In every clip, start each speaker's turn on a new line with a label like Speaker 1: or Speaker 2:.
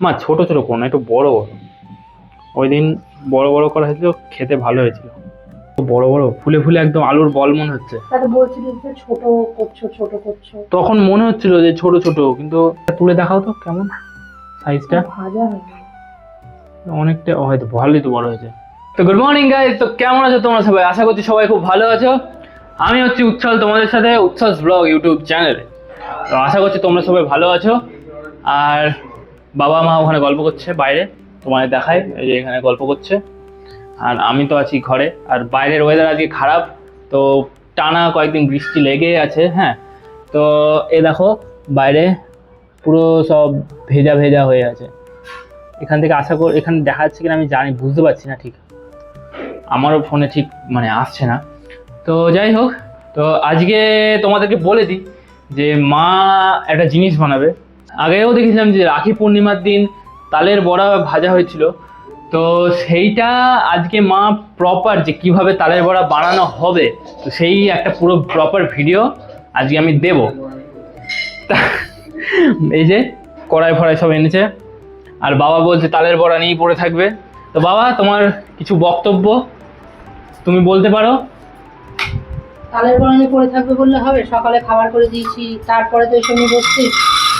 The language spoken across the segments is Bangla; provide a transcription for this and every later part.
Speaker 1: মা ছোট ছোট কোন একটু বড় বড় ওই দিন বড় বড় করা হয়েছিল খেতে ভালো হয়েছিল। বড় বড় ফুলে ফুলে একদম আলুর বল মনে হচ্ছে।
Speaker 2: ছোট করছ ছোট করছ।
Speaker 1: তখন মনে হচ্ছিল যে ছোট ছোট কিন্তু তুলে দেখাও তো কেমন সাইজটা
Speaker 2: ভাজা
Speaker 1: অনেকটা হয়তো ভালোই তো বড় হয়েছে। তো গুড মর্নিং গাইজ তো কেমন আছো তোমরা সবাই? আশা করছি সবাই খুব ভালো আছো। আমি হচ্ছি উচ্ছল তোমাদের সাথে উচ্ছ্বাস ব্লগ ইউটিউব চ্যানেলে। তো আশা করছি তোমরা সবাই ভালো আছো। আর বাবা মা ওখানে গল্প করছে বাইরে তোমাদের দেখায় যে এখানে গল্প করছে। আর আমি তো আছি ঘরে, আর বাইরের ওয়েদার আজকে খারাপ, তো টানা কয়েকদিন বৃষ্টি লেগে আছে হ্যাঁ। তো এ দেখো, বাইরে পুরো সব ভেজা ভেজা হয়ে আছে। এখান থেকে আশা কর, এখানে দেখা যাচ্ছে কিনা আমি জানি, বুঝতে পারছি না ঠিক। আমারও ফোনে ঠিক মানে আসছে না। তো যাই হোক, তো আজকে তোমাদেরকে বলে দিই যে মা একটা জিনিস বানাবে। আগেও দেখেছিলাম যে রাখি পূর্ণিমার দিন তালের বড়া ভাজা হয়েছিল। তো সেইটা আজকে মা প্রপার যে কীভাবে তালের বড়া বানানো হবে, তো সেই একটা পুরো প্রপার ভিডিও আজকে আমি দেব। এই যে কড়াই ফড়াই সব এনেছে। আর বাবা বলছে, তালের বড়া নিয়েই পড়ে থাকবে। তো বাবা, তোমার কিছু বক্তব্য? তুমি বলতে পারো?
Speaker 2: তালের বড়া নিয়ে পড়ে থাকবে বললে হবে। সকালে খাবার করে দিয়েছি, তারপরে তো এসে নিয়ে বসছি।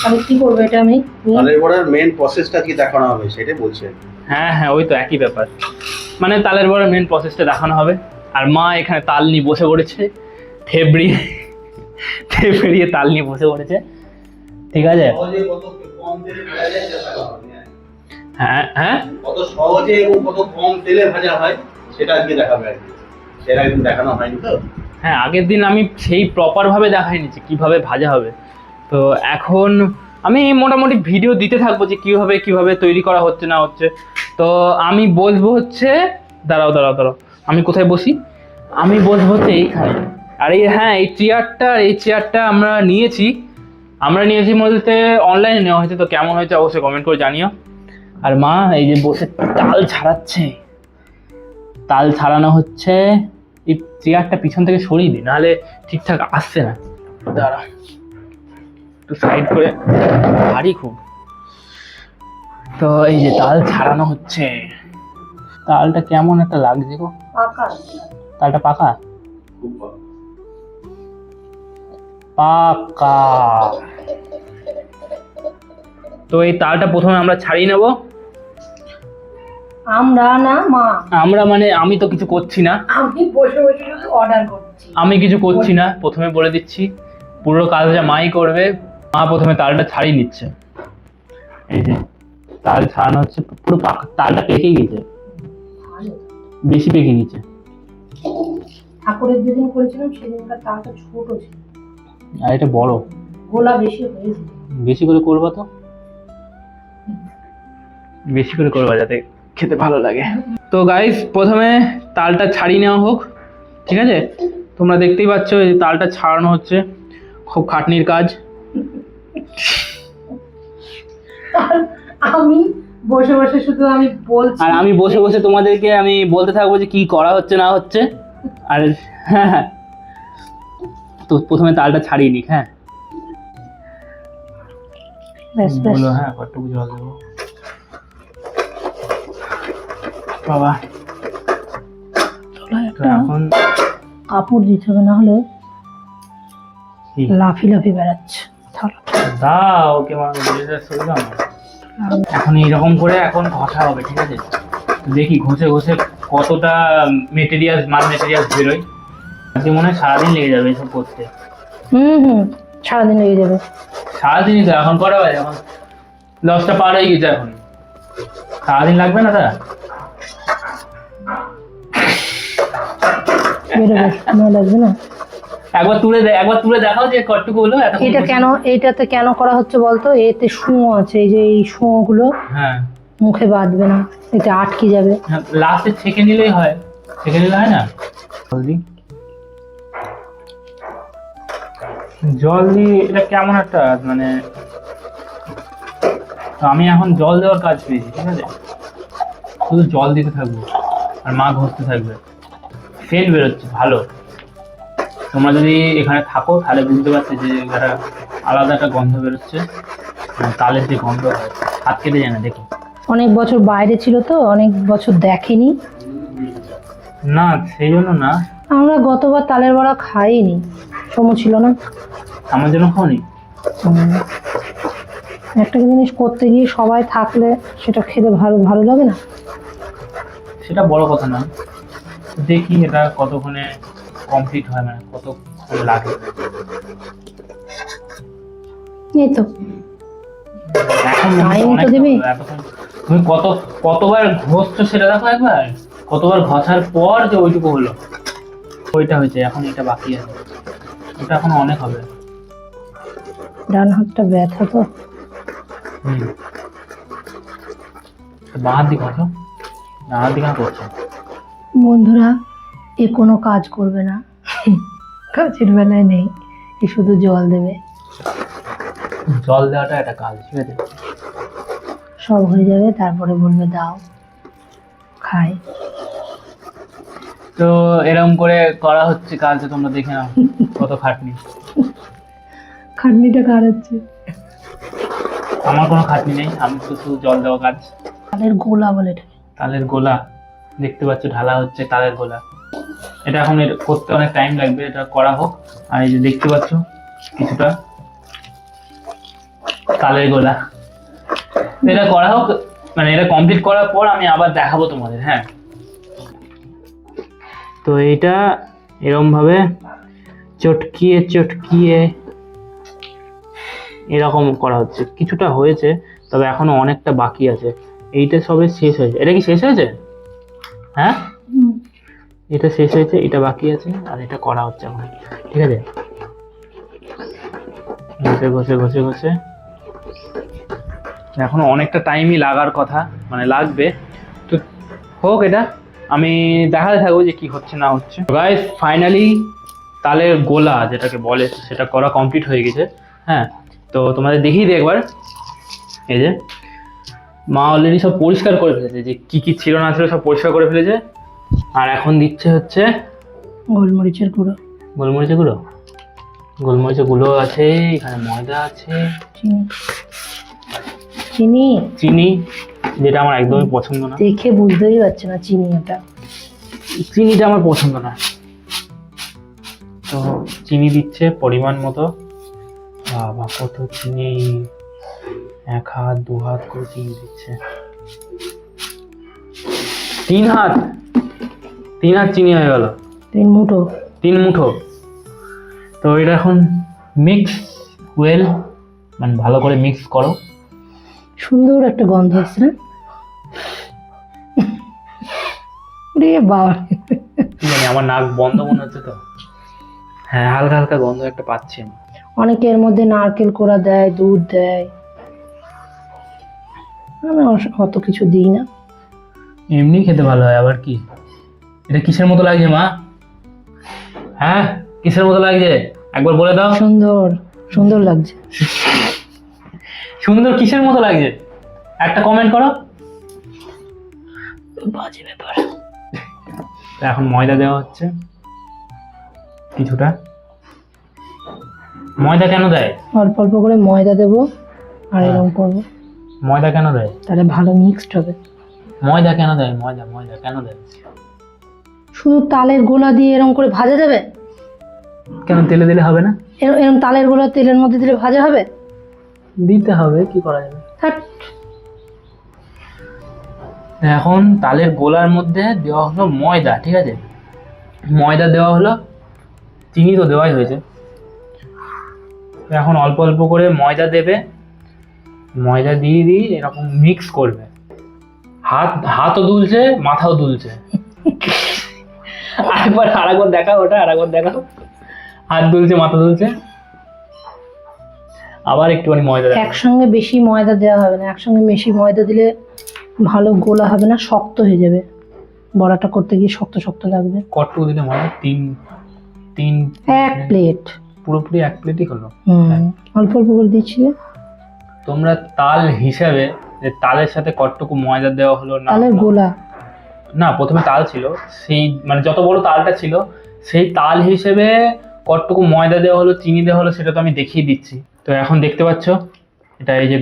Speaker 2: আমি কি করব এটা আমি?
Speaker 3: তালের বড়ার মেন প্রসেসটা কি দেখানো হবে? সেটাই বলছে।
Speaker 1: হ্যাঁ হ্যাঁ ওই তো একই ব্যাপার। মানে তালের বড়ার মেন প্রসেসটা দেখানো হবে। আর মা এখানে তাল নিয়ে বসে পড়েছে। থেবড়িয়ে থেবড়িয়ে তাল নিয়ে বসে পড়েছে। ঠিক আছে?
Speaker 3: হ্যাঁ।
Speaker 1: হ্যাঁ হ্যাঁ?
Speaker 3: কত সহজে এবং কত কম তেলে ভাজা হয় সেটা আজকে দেখাবে আর কি। সেটা দেখানো হয়নি তো।
Speaker 1: হ্যাঁ আগের দিন আমি সেই প্রপারভাবে দেখাইনি যে কীভাবে ভাজা হবে। তো এখন আমি মোটামুটি ভিডিও দিতে থাকব যে কীভাবে কীভাবে তৈরি করা হচ্ছে না হচ্ছে। তো আমি বসবো হচ্ছে, দাঁড়াও দাঁড়াও দাঁড়াও, আমি কোথায় বসি? আমি বসবো হচ্ছে এইখানে। আর এই হ্যাঁ এই চেয়ারটা এই চেয়ারটা আমরা নিয়েছি। আমরা নিয়েছি বলতে অনলাইনে নেওয়া হয়েছে, তো কেমন হয়েছে অবশ্যই কমেন্ট করে জানিও। আর মা, এই যে বসে তাল ছাড়াচ্ছে। তাল ছাড়ানো হচ্ছে, এই চেয়ারটা পিছন থেকে সরিয়ে দিই নাহলে ঠিকঠাক আসছে না। দাঁড়া। একটু সাইড করে। ভারী খুব। তো এই যে তাল ছাড়ানো হচ্ছে। তালটা কেমন একটা লাগছে গো?
Speaker 2: পাকা।
Speaker 1: তালটা পাকা? পাকা। তো এই তালটা প্রথমে আমরা ছাড়িয়ে নেব।
Speaker 2: আমরা না মা।
Speaker 1: আমরা মানে আমি তো কিছু করছি না।
Speaker 2: আমি বসে বসে শুধু অর্ডার করছি।
Speaker 1: আমি কিছু করছি না। প্রথমে বলে দিচ্ছি। পুরো কাজটা মাই করবে মা প্রথমে তালটা ছাড়িয়ে নিচ্ছে। এই যে তাল ছাড়ানো হচ্ছে পুরো তালটা পেকে গেছে। বেশি পেকে গেছে।
Speaker 2: ঠাকুরের যেদিন করেছিলাম সেদিনকার তালটা ছোট ছিল।
Speaker 1: আর এটা বড়।
Speaker 2: গোলা বেশি হয়েছে
Speaker 1: বেশি করে করবা তো? বেশি করে করবা যাতে খেতে ভালো লাগে। তো গাইস প্রথমে তালটা ছাড়িয়ে নেওয়া হোক ঠিক আছে? তোমরা দেখতেই পাচ্ছ এই তালটা ছাড়ানো হচ্ছে। খুব খাটনির কাজ।
Speaker 2: আমি বসে বসে শুধু আমি বলছি।
Speaker 1: আর আমি বসে বসে তোমাদেরকে আমি বলতে থাকব যে কি করা হচ্ছে না হচ্ছে। আর হ্যাঁ হ্যাঁ। তো প্রথমে তালটা ছাড়িয়ে নিক হ্যাঁ।
Speaker 2: ব্যাস ব্যাস।
Speaker 1: বলো হ্যাঁ কতটুকু জল দেবো বাবা। এখন
Speaker 2: কাপড় দিতে হবে না হলে লাফি লাফি বেড়াচ্ছে।
Speaker 1: দাও ওকে মানে বলে এখন এইরকম করে এখন ঘষা হবে ঠিক আছে? দেখি ঘষে ঘষে কতটা মেটেরিয়াল মাল মেটেরিয়াল বেরোয়। আজকে মনে হয় সারাদিন লেগে যাবে এসব করতে।
Speaker 2: হুম হুম সারাদিন লেগে যাবে।
Speaker 1: সারাদিনই তো এখন কটা বাজে? এখন দশটা পার হয়ে গেছে এখন। সারাদিন লাগবে না দাদা
Speaker 2: বেরোবে সময় লাগবে না?
Speaker 1: একবার তুলে দে একবার তুলে দেখাও যে কতটুকু হলো
Speaker 2: এটা কেন এইটাতে কেন করা হচ্ছে বলতো? এতে শুঁয়ো আছে এই যে এই শুঁয়োগুলো
Speaker 1: হ্যাঁ।
Speaker 2: মুখে বাঁধবে না এতে আটকে যাবে।
Speaker 1: লাস্টে ছেঁকে নিলেই হয়। ছেঁকে নিলে হয় না? জল দিই। জল দিয়ে এটা কেমন একটা মানে তো আমি এখন জল দেওয়ার কাজ পেয়েছি ঠিক আছে? শুধু জল দিতে থাকব আর মা ঘষতে থাকবে। ফেল বেরোচ্ছে ভালো। তোমরা যদি এখানে থাকো তাহলে বুঝতে পারছি যে একটা আলাদা একটা গন্ধ বেরোচ্ছে মানে তালের যে গন্ধ হয় হাত কেটে যায় না দেখো।
Speaker 2: অনেক বছর বাইরে ছিল তো অনেক বছর দেখেনি।
Speaker 1: না সেই জন্য না।
Speaker 2: আমরা গতবার তালের বড়া খাইনি সময় ছিল না।
Speaker 1: আমার জন্য খাওনি?
Speaker 2: একটা জিনিস করতে গিয়ে সবাই থাকলে সেটা খেতে ভালো ভালো লাগে না?
Speaker 1: সেটা বড় কথা না। দেখি এটা কতক্ষণে কমপ্লিট হয় মানে কতক্ষণ লাগে।
Speaker 2: এই তো?
Speaker 1: তুমি কত কতবার ঘষছো সেটা দেখো একবার। কতবার ঘষার পর যে ওইটুকু হলো। ওইটা হয়েছে এখন এটা বাকি আছে। ওটা এখন অনেক হবে।
Speaker 2: ডান হাতটা ব্যথা তো।
Speaker 1: বাঁ হাত দিকে ডান হাত দিকে করছ?
Speaker 2: বন্ধুরা এ কোনো কাজ করবে না। কাজের বেলায় নেই এ শুধু জল দেবে।
Speaker 1: জল দেওয়াটা একটা কাজ ঠিক আছে
Speaker 2: সব হয়ে যাবে তারপরে বলবে দাও খাই।
Speaker 1: তো এরকম করে করা হচ্ছে কাজ তোমরা দেখে নাও কত খাটনি।
Speaker 2: খাটনিটা কার হচ্ছে?
Speaker 1: আমার কোনো খাটনি নেই আমি শুধু জল দেওয়া কাজ।
Speaker 2: তালের গোলা বলে
Speaker 1: তালের গোলা দেখতে পাচ্ছ ঢালা হচ্ছে তালের গোলা। এটা এখন করতে অনেক টাইম লাগবে, এটা করা হোক। আর এই যে দেখতে পাচ্ছ, কিছুটা তালের গোলা। এটা করা হোক মানে এটা কমপ্লিট করার পর আমি আবার দেখাবো তোমাদের হ্যাঁ। তো এটা এরম ভাবে চটকিয়ে চটকিয়ে এরকম করা হচ্ছে। কিছুটা হয়েছে, তবে এখনও অনেকটা বাকি আছে। এইটা সবে শেষ হয়েছে। এটা কি শেষ হয়েছে? হ্যাঁ? এটা শেষ হয়েছে, এটা বাকি আছে, আর এটা করা হচ্ছে এখন ঠিক আছে? ঘষে ঘষে ঘষে ঘষে। এখনও অনেকটা টাইমই লাগার কথা মানে লাগবে। তো হোক এটা, আমি দেখাতে থাকব যে কি হচ্ছে, না হচ্ছে। গাইস ফাইনালি তালের গোলা যেটাকে বলে, সেটা করা কমপ্লিট হয়ে গেছে। হ্যাঁ তো তোমাদের দেখিয়ে দিই একবার। এই যে, মা অলরেডি সব পরিষ্কার করে ফেলেছে যে কি কি ছিল, না ছিল, সব পরিষ্কার করে ফেলেছে। আর এখন দিচ্ছে হচ্ছে
Speaker 2: গোলমরিচের গুঁড়ো।
Speaker 1: গোলমরিচের গুঁড়ো? গোলমরিচের গুঁড়ো আছে এখানে ময়দা আছে।
Speaker 2: চিনি। চিনি?
Speaker 1: চিনি যেটা আমার একদমই পছন্দ না।
Speaker 2: দেখে বুঝতেই পারছে না চিনি ওটা
Speaker 1: চিনিটা আমার পছন্দ না। তো চিনি দিচ্ছে পরিমাণ মতো। বাবা কত চিনি। এক হাত দু হাত করে চিনি দিচ্ছে। তিন হাত? তিন হাত চিনি হয়ে গেল।
Speaker 2: তিন মুঠো।
Speaker 1: তিন মুঠো। তো এটা এখন মিক্স ওয়েল মানে ভালো করে মিক্স করো।
Speaker 2: সুন্দর একটা গন্ধ হচ্ছে না? রে বাবা।
Speaker 1: কি আমার নাক বন্ধ মনে হচ্ছে তো। হ্যাঁ হালকা হালকা গন্ধ একটা পাচ্ছি।
Speaker 2: অনেকে এর মধ্যে নারকেল কোড়া দেয় দুধ দেয়। আমি অত কিছু দিই না।
Speaker 1: এমনি খেতে ভালো হয় আবার কি? এটা কিসের মতো লাগছে মা? হ্যাঁ? কিসের মতো লাগছে? একবার বলে দাও।
Speaker 2: সুন্দর সুন্দর লাগছে।
Speaker 1: সুন্দর কিসের মতো লাগছে? একটা কমেন্ট করো।
Speaker 2: বাজে ব্যাপার।
Speaker 1: এখন ময়দা দেওয়া হচ্ছে। কিছুটা। ময়দা কেন দেয়?
Speaker 2: অল্প অল্প করে ময়দা দেবো আর
Speaker 1: হ্যাঁ।
Speaker 2: এরকম করব।
Speaker 1: ময়দা কেন দেয়?
Speaker 2: তাহলে ভালো মিক্সড হবে।
Speaker 1: ময়দা কেন দেয়? ময়দা ময়দা কেন দেয়?
Speaker 2: শুধু তালের গোলা দিয়ে এরকম করে ভাজা যাবে?
Speaker 1: কেন তেলে দিলে হবে না?
Speaker 2: এর- এরকম তালের গোলা তেলের মধ্যে দিলে ভাজা হবে?
Speaker 1: দিতে হবে কি করা যাবে? এখন তালের গোলার মধ্যে দেওয়া হলো ময়দা ঠিক আছে? ময়দা দেওয়া হলো চিনি তো দেওয়াই হয়েছে। এখন অল্প অল্প করে ময়দা দেবে। ময়দা দিয়ে দিয়ে এরকম মিক্স করবে। হাত হাতও দুলছে মাথাও দুলছে। আরেকবার আরেকবার দেখাও ওটা আরেকবার দেখাও। হাত দুলছে মাথা দুলছে। আবার একটুখানি ময়দা
Speaker 2: একসঙ্গে বেশি ময়দা দেওয়া হবে না। একসঙ্গে বেশি ময়দা দিলে ভালো গোলা হবে না শক্ত হয়ে যাবে। বড়াটা করতে গিয়ে শক্ত শক্ত লাগবে।
Speaker 1: কটটুকু দিলে ময়দা তিন তিন
Speaker 2: এক প্লেট
Speaker 1: পুরোপুরি এক প্লেটই হলো।
Speaker 2: হুম। অল্প অল্প করে দিচ্ছি।
Speaker 1: তোমরা তাল হিসাবে যে তালের সাথে কতটুকু ময়দা দেওয়া হলো না
Speaker 2: তালের গোলা।
Speaker 1: না, প্রথমে তাল ছিল। সেই মানে যত বড় তালটা ছিল, সেই তাল হিসেবে কতটুকু ময়দা দেওয়া হলো, চিনি দেওয়া হলো, সেটা তো আমি দেখিয়ে দিচ্ছি। তো এখন দেখতে পাচ্ছ, এটা এই যে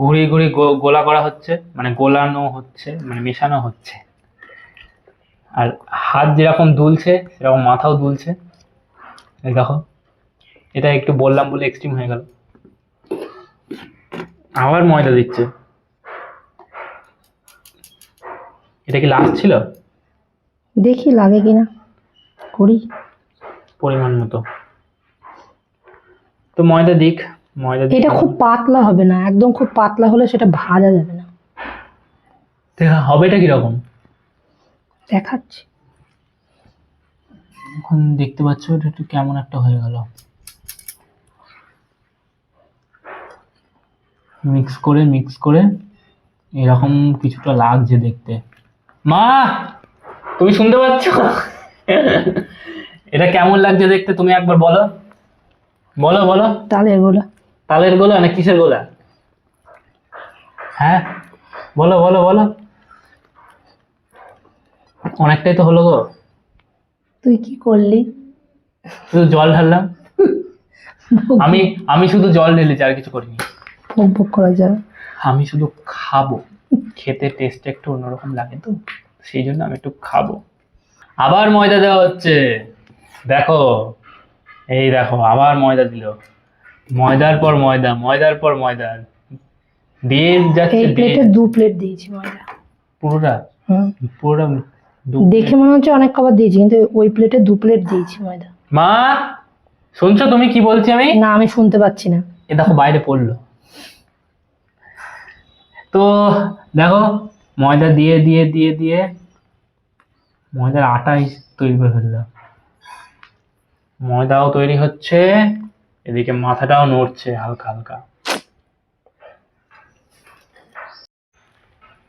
Speaker 1: ঘুরিয়ে ঘুরিয়ে গোলা করা হচ্ছে মানে গোলানো হচ্ছে মানে মেশানো হচ্ছে। আর হাত যেরকম দুলছে, সেরকম মাথাও দুলছে। এই দেখো, এটা একটু বললাম বলে এক্সট্রিম হয়ে গেল। আবার ময়দা দিচ্ছে। এটা কি লাস্ট ছিল?
Speaker 2: দেখি লাগে কিনা। করি।
Speaker 1: পরিমাণ মতো। তো ময়দা দিক ময়দা
Speaker 2: এটা খুব পাতলা হবে না একদম খুব পাতলা হলে সেটা ভাজা যাবে না।
Speaker 1: দেখা হবেটা কীরকম?
Speaker 2: দেখাচ্ছি।
Speaker 1: এখন দেখতে পাচ্ছ এটা একটু কেমন একটা হয়ে গেল। মিক্স করে মিক্স করে এরকম কিছুটা লাগছে দেখতে। মা তুমি শুনতে পাচ্ছ? এটা কেমন লাগছে দেখতে? তুমি একবার বলো। বলো বলো।
Speaker 2: তালের গোলা।
Speaker 1: তালের গোলা না কিসের গোলা? হ্যাঁ বলো বলো বলো। অনেকটাই তো হলো গো।
Speaker 2: তুই কি করলি?
Speaker 1: শুধু জল ঢাললাম। আমি আমি শুধু জল ঢেলেছি আর কিছু করিনি।
Speaker 2: ভোগ ভোগ করা যাবে।
Speaker 1: আমি শুধু খাব। খেতে টেস্ট একটু অন্যরকম লাগে তো সেই জন্য আমি একটু খাব। আবার ময়দা দেওয়া হচ্ছে। দেখো এই দেখো আবার ময়দা দিল। ময়দার পর ময়দা ময়দার পর ময়দা। দিয়ে যাচ্ছে
Speaker 2: এই প্লেটে দু প্লেট দিয়েছি ময়দা।
Speaker 1: পুরোটা? পুরোটা দু-
Speaker 2: দেখে মনে হচ্ছে অনেক খাবার দিয়েছি কিন্তু ওই প্লেটে দু প্লেট দিয়েছি ময়দা।
Speaker 1: মা শুনছো তুমি কি বলছি আমি?
Speaker 2: না আমি শুনতে পাচ্ছি না।
Speaker 1: এ দেখো বাইরে পড়ল। তো দেখো ময়দা দিয়ে দিয়ে দিয়ে দিয়ে ময়দার আটা তৈরি করে ফেলল। ময়দাও তৈরি হচ্ছে এদিকে মাথাটাও নড়ছে হালকা হালকা।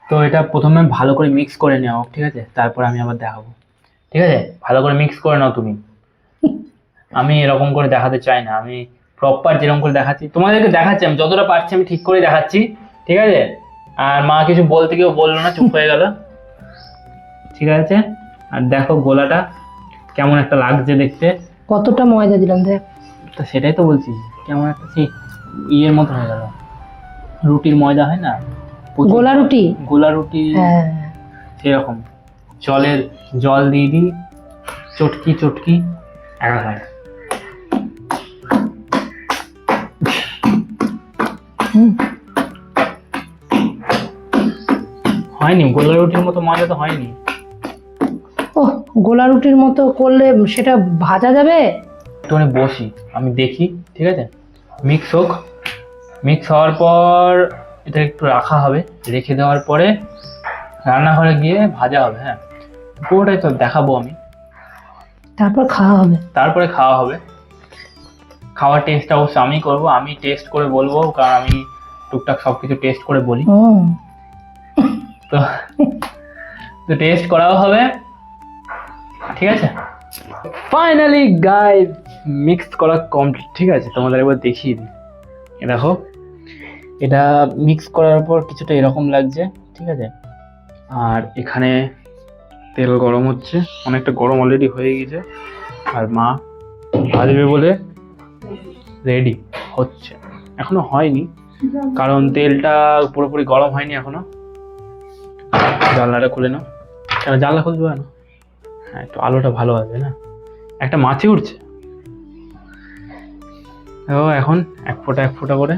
Speaker 1: তো এটা প্রথমে ভালো করে মিক্স করে হোক, ঠিক আছে? তারপর আমি আবার দেখাবো। ঠিক আছে? ভালো করে মিক্স করে নাও তুমি। আমি এরকম করে দেখাতে চাই না। আমি প্রপার যেরকম করে দেখাচ্ছি তোমাদেরকে দেখাচ্ছি আমি যতটা পারছি আমি ঠিক করে দেখাচ্ছি ঠিক আছে? আর মা কিছু বলতে কেউ বলল না চুপ হয়ে গেল। ঠিক আছে? আর দেখো গোলাটা কেমন একটা লাগছে দেখতে।
Speaker 2: কতটা ময়দা দিলাম দেখ।
Speaker 1: তো সেটাই তো বলছি কেমন একটা সেই ইয়ের মতো হয়ে গেল। রুটির ময়দা হয় না?
Speaker 2: গোলা রুটি?
Speaker 1: গোলা রুটি
Speaker 2: হ্যাঁ।
Speaker 1: সেরকম। জলের জল দিয়ে দিই চটকি চটকি একাকার
Speaker 2: হুম।
Speaker 1: হয়নি গোলা রুটির মতো মজা তো হয়নি।
Speaker 2: ও গোলা রুটির মতো করলে সেটা ভাজা যাবে?
Speaker 1: একটুখানি বসি আমি দেখি ঠিক আছে? মিক্স হোক। মিক্স হওয়ার পর এটা একটু রাখা হবে রেখে দেওয়ার পরে রান্নাঘরে গিয়ে ভাজা হবে হ্যাঁ? পুরোটাই তো দেখাবো আমি।
Speaker 2: তারপর খাওয়া হবে।
Speaker 1: তারপরে খাওয়া হবে। খাওয়ার টেস্ট অবশ্য আমি করব আমি টেস্ট করে বলব কারণ আমি টুকটাক সব কিছু টেস্ট করে বলি। তো তো টেস্ট করাও হবে। ঠিক আছে? ফাইনালি গাই মিক্স করা কমপ্লিট ঠিক আছে, তোমাদের একবার দেখিয়ে দিই। দেখো, এটা মিক্স করার পর কিছুটা এরকম লাগছে, ঠিক আছে? আর এখানে তেল গরম হচ্ছে, অনেকটা গরম অলরেডি হয়ে গেছে, আর মা ভাজবে বলে রেডি হচ্ছে। এখনও হয়নি, কারণ তেলটা পুরোপুরি গরম হয়নি এখনও। জানলাটা খুলে নাও। কেন জানলা খুলতে পারে না হ্যাঁ একটু আলোটা ভালো হবে না। একটা মাছি উঠছে ও এখন এক ফোঁটা এক ফোঁটা করে।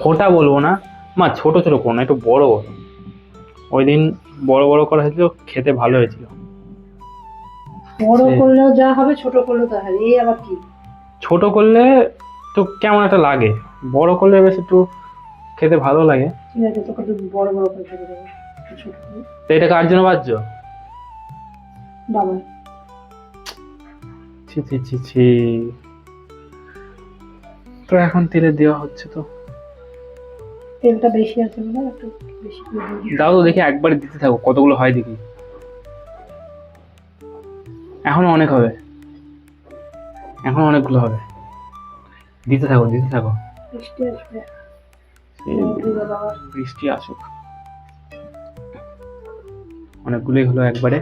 Speaker 1: ফোঁটা বলব না। মা ছোট ছোট করো না একটু বড় বড়। ওই দিন বড় বড় করা হয়েছিল খেতে ভালো হয়েছিল।
Speaker 2: বড় করলেও যা হবে ছোট করলেও তা হবে। এই আবার কি?
Speaker 1: ছোট করলে তো কেমন একটা লাগে। বড় করলে বেশ একটু খেতে ভালো লাগে।
Speaker 2: ঠিক আছে তোকে তো বড় বড় করে ছেড়ে দেবো ছোট করে।
Speaker 1: তো এটা কার জন্য বাজছো?
Speaker 2: বাবা
Speaker 1: ছি ছি ছি ছি। তো এখন তেলে দেওয়া হচ্ছে তো।
Speaker 2: তেলটা বেশি আছে একটু বেশি।
Speaker 1: দাও তো দেখি একবার দিতে থাকো কতগুলো হয় দেখি। এখনও অনেক হবে। এখন অনেকগুলো হবে। দিতে থাকো দিতে থাকো।
Speaker 2: বৃষ্টি
Speaker 1: আসুক। অনেকগুলোই হলো একবারে।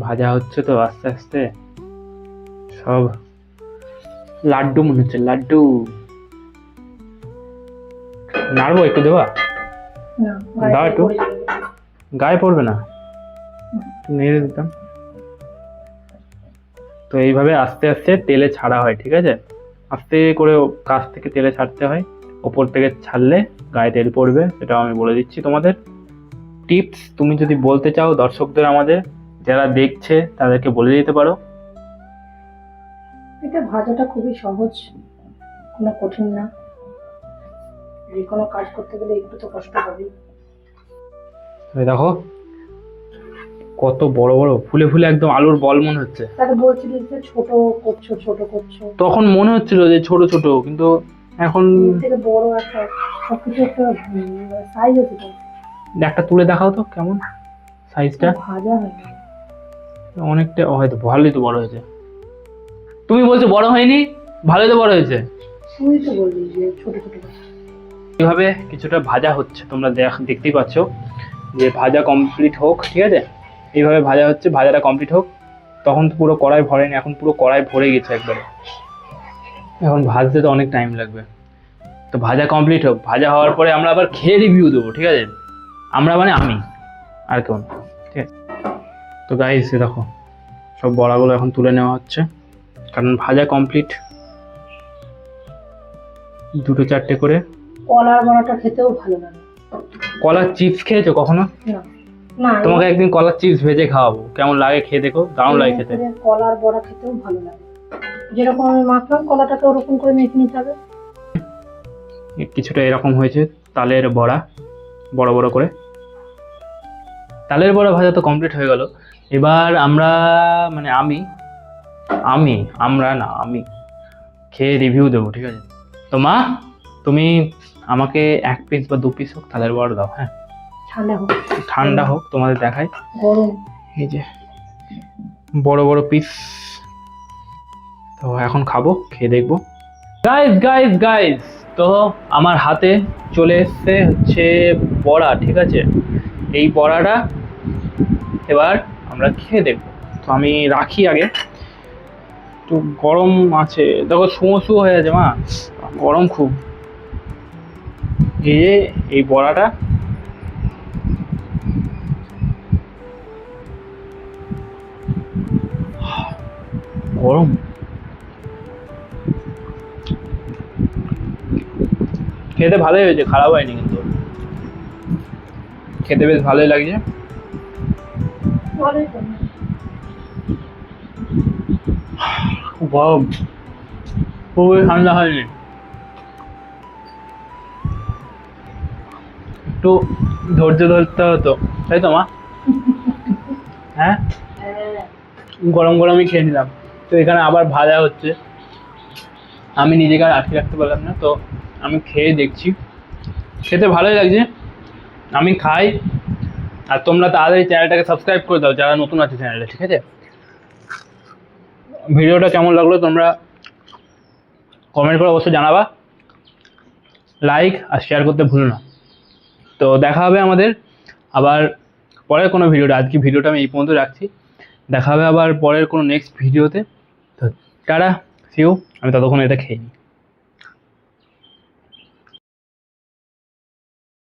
Speaker 1: ভাজা হচ্ছে তো আস্তে আস্তে। সব লাড্ডু মনে হচ্ছে লাড্ডু। নাড়বো একটু দেবা? দাও একটু। গায়ে পড়বে না? নেড়ে দিতাম। তো এইভাবে আস্তে আস্তে তেলে ছাড়া হয় ঠিক আছে? আস্তে করে কাছ থেকে তেলে ছাড়তে হয়। ওপর থেকে ছাড়লে গায়ে তেল পড়বে সেটাও আমি বলে দিচ্ছি তোমাদের। টিপস তুমি যদি বলতে চাও দর্শকদের আমাদের যারা দেখছে তাদেরকে বলে দিতে পারো।
Speaker 2: এটা ভাজাটা খুবই সহজ কোনো কঠিন না। যে কোনো কাজ করতে গেলে একটু তো কষ্ট হবে
Speaker 1: এই দেখো কত বড় বড় ফুলে ফুলে একদম আলুর বল মনে হচ্ছে।
Speaker 2: তাকে বলছিলি যে ছোট করছ ছোট করছ।
Speaker 1: তখন মনে হচ্ছিল যে ছোট ছোট কিন্তু এখন
Speaker 2: এর থেকে বড় একটা সবকিছু একটা সাইজ আছে তো।
Speaker 1: একটা তুলে দেখাও তো কেমন সাইজটা
Speaker 2: ভাজা
Speaker 1: অনেকটা হয়তো ভালোই তো বড় হয়েছে। তুমি বলছো বড় হয়নি ভালোই তো বড় হয়েছে।
Speaker 2: তুই তো বললি যে ছোট ছোট।
Speaker 1: এইভাবে কিছুটা ভাজা হচ্ছে তোমরা দেখ দেখতেই পাচ্ছ। যে ভাজা কমপ্লিট হোক ঠিক আছে? এইভাবে ভাজা হচ্ছে ভাজাটা কমপ্লিট হোক। তখন তো পুরো কড়াই ভরেনি এখন পুরো কড়াই ভরে গেছে একবারে। এখন ভাজতে তো অনেক টাইম লাগবে। তো ভাজা কমপ্লিট হোক ভাজা হওয়ার পরে আমরা আবার খেয়ে রিভিউ দেবো ঠিক আছে? আমরা মানে আমি আর কেউ ঠিক আছে? তো গাইস দেখো সব বড়াগুলো এখন তুলে নেওয়া হচ্ছে। কারণ ভাজা কমপ্লিট দুটো চারটে করে।
Speaker 2: কলার বড়াটা খেতেও ভালো লাগে।
Speaker 1: কলার চিপস খেয়েছো কখনো?
Speaker 2: না। না
Speaker 1: তোমাকে একদিন কলার চিপস ভেজে খাওয়াবো। কেমন লাগে খেয়ে দেখো দারুণ লাগে খেতে।
Speaker 2: কলার বড়া খেতেও ভালো লাগে। যেরকম আমি মাখলাম কলাটাকে ওরকম করে মেখে নিতে হবে।
Speaker 1: কিছুটা এরকম হয়েছে তালের বড়া বড় বড় করে। তালের বড়া ভাজা তো কমপ্লিট হয়ে গেল। এবার আমরা মানে আমি আমি আমরা না আমি খেয়ে রিভিউ দেবো ঠিক আছে? তো মা তুমি আমাকে এক পিস বা দু পিস হোক তালের বড়া দাও হ্যাঁ?
Speaker 2: ঠান্ডা হোক।
Speaker 1: ঠান্ডা হোক তোমাদের দেখায়
Speaker 2: গরম।
Speaker 1: এই যে বড় বড় পিস তো এখন খাব খেয়ে দেখব। গাইস গাইস গাইস তো আমার হাতে চলে এসছে হচ্ছে বড়া ঠিক আছে? এই বড়াটা এবার আমরা খেয়ে দেখব। তো আমি রাখি আগে। একটু গরম আছে। দেখো শুঁয়ো শুঁয়ো হয়ে আছে মা। গরম খুব। এই যে এই বড়াটা গরম। খেতে ভালোই হয়েছে খারাপ হয়নি কিন্তু। খেতে বেশ ভালোই লাগছে। গরম খুবই ঠান্ডা হয়নি। একটু ধৈর্য ধরতে হতো তাই তো মা? হ্যাঁ? গরম গরমই খেয়ে নিলাম। তো এখানে আবার ভাজা হচ্ছে। আমি নিজেকে আর আটকে রাখতে পারলাম না, তো আমি খেয়ে দেখছি। খেতে ভালোই লাগছে। আমি খাই। আর তোমরা তাড়াতাড়ি চ্যানেলটাকে সাবস্ক্রাইব করে দাও, যারা নতুন আছে চ্যানেলে ঠিক আছে? ভিডিওটা কেমন লাগল তোমরা কমেন্ট করে অবশ্যই জানাবা। লাইক আর শেয়ার করতে ভুলো না। তো দেখা হবে আমাদের আবার পরের কোনো ভিডিওটা আজকে ভিডিওটা আমি এই পর্যন্ত রাখছি। দেখা হবে আবার পরের কোনো নেক্সট ভিডিওতে তো। টাটা সিউ আমি ততক্ষণ এটা খেয়ে